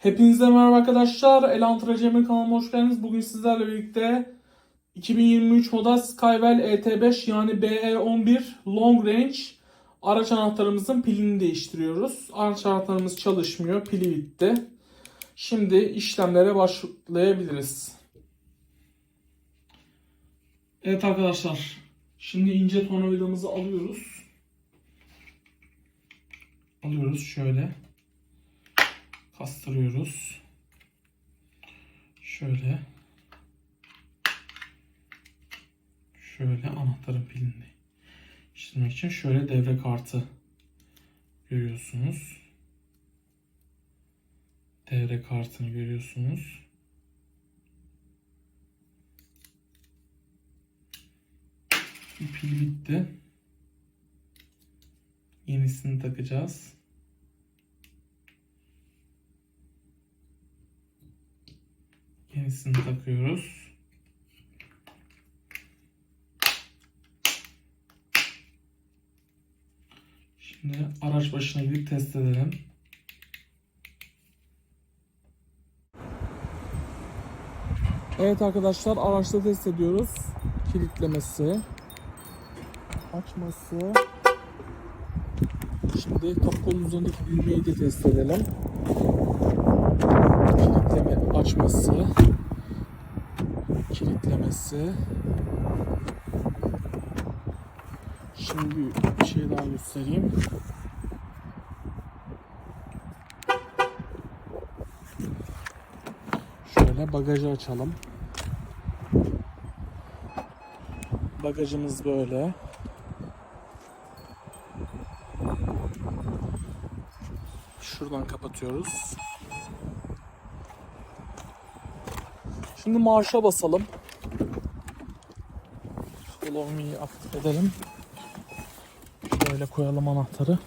Hepinize merhaba arkadaşlar. Elantra Cemil kanalıma hoş geldiniz. Bugün sizlerle birlikte 2023 model Skywell ET5 yani BE11 Long Range araç anahtarımızın pilini değiştiriyoruz. Araç anahtarımız çalışmıyor. Pili bitti. Şimdi işlemlere başlayabiliriz. Evet arkadaşlar. Şimdi ince tornavidamızı alıyoruz. Alıyoruz şöyle kastırıyoruz. Şöyle. Şöyle anahtarın pilini işlemek için şöyle devre kartı görüyorsunuz. Devre kartını görüyorsunuz. Pil bitti. Yenisini takacağız. Yenisini takıyoruz. Şimdi araç başına gidip test edelim. Evet arkadaşlar araçta test ediyoruz. Kilitlemesi, açması. Şimdi kapı üzerindeki düğmeyi de test edelim. Kilitleme açması, kilitlemesi. Şimdi bir şey daha göstereyim. Şöyle bagajı açalım. Bagajımız böyle. Şuradan kapatıyoruz. Şimdi marşa basalım. Follow me'yi aktif edelim. Şöyle koyalım anahtarı.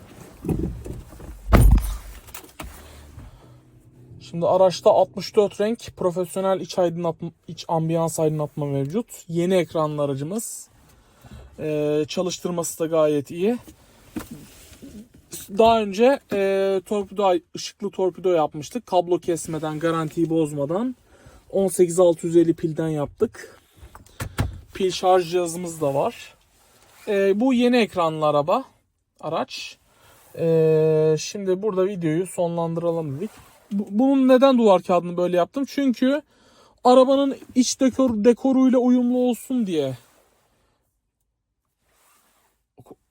Şimdi araçta 64 renk profesyonel iç aydınlatma, iç ambiyans aydınlatma mevcut. Yeni ekranlı aracımız. Ee, çalıştırması da gayet iyi. Daha önce e, torpido ışıklı torpido yapmıştık. Kablo kesmeden, garantiyi bozmadan. 18650 pilden yaptık. Pil şarj cihazımız da var. Ee, bu yeni ekranlı araba. Araç. Ee, şimdi burada videoyu sonlandıralım dedik. Bu- Bunun neden duvar kağıdını böyle yaptım? Çünkü arabanın iç dekor, dekoruyla uyumlu olsun diye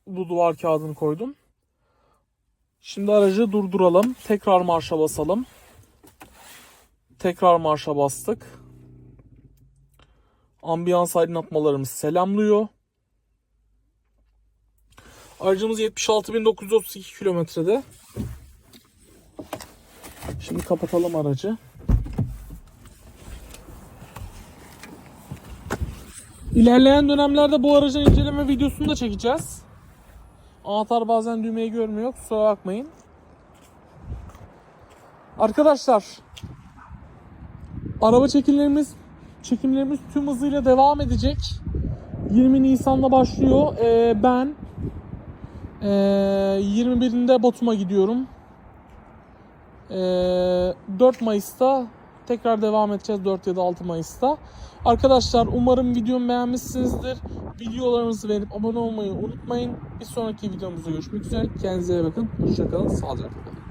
bu duvar kağıdını koydum. Şimdi aracı durduralım. Tekrar marşa basalım. Tekrar marşa bastık. Ambiyans aydınlatmalarımız selamlıyor. Aracımız 76.932 kilometrede. Şimdi kapatalım aracı. İlerleyen dönemlerde bu aracın inceleme videosunu da çekeceğiz. Anahtar bazen düğmeyi görmüyor. Kusura bakmayın. Arkadaşlar araba çekimlerimiz çekimlerimiz tüm hızıyla devam edecek. 20 Nisan'da başlıyor. Ee, ben ee, 21'inde Batum'a gidiyorum. Ee, 4 Mayıs'ta tekrar devam edeceğiz 4 ya da 6 Mayıs'ta. Arkadaşlar umarım videomu beğenmişsinizdir. Videolarınızı verip abone olmayı unutmayın. Bir sonraki videomuzda görüşmek üzere. Kendinize iyi bakın. Hoşçakalın. Sağlıcakla kalın.